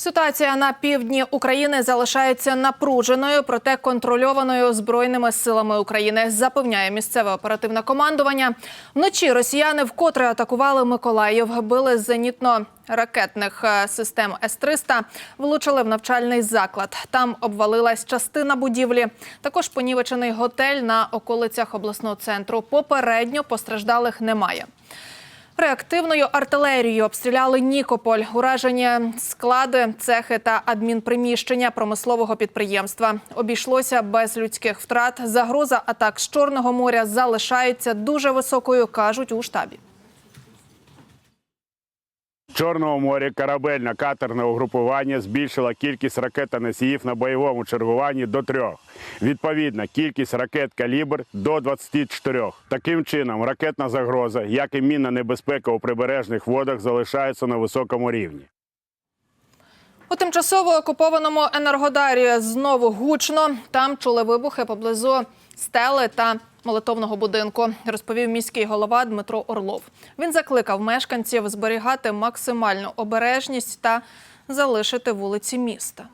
Ситуація на півдні України залишається напруженою, проте контрольованою збройними силами України. Запевняє місцеве оперативне командування. Вночі росіяни вкотре атакували Миколаїв, били з зенітно-ракетних е, систем С-300, влучили в навчальний заклад. Там обвалилась частина будівлі. Також понівечений готель на околицях обласного центру. Попередньо постраждалих немає. Реактивною артилерією обстріляли Нікополь, уражені склади, цехи та адмінприміщення промислового підприємства. Обійшлося без людських втрат. Загроза атак з Чорного моря залишається дуже високою, кажуть у штабі. В Чорному морі корабельно-катерне угрупування збільшило кількість ракетоносіїв на бойовому чергуванні до трьох. Відповідно, кількість ракет калібр до 24. Таким чином, ракетна загроза, як і мінна небезпека у прибережних водах, залишається на високому рівні. У тимчасово окупованому Енергодарі знову гучно. Там чули вибухи поблизу стели та молитовного будинку, розповів міський голова Дмитро Орлов. Він закликав мешканців зберігати максимальну обережність та залишити вулиці міста.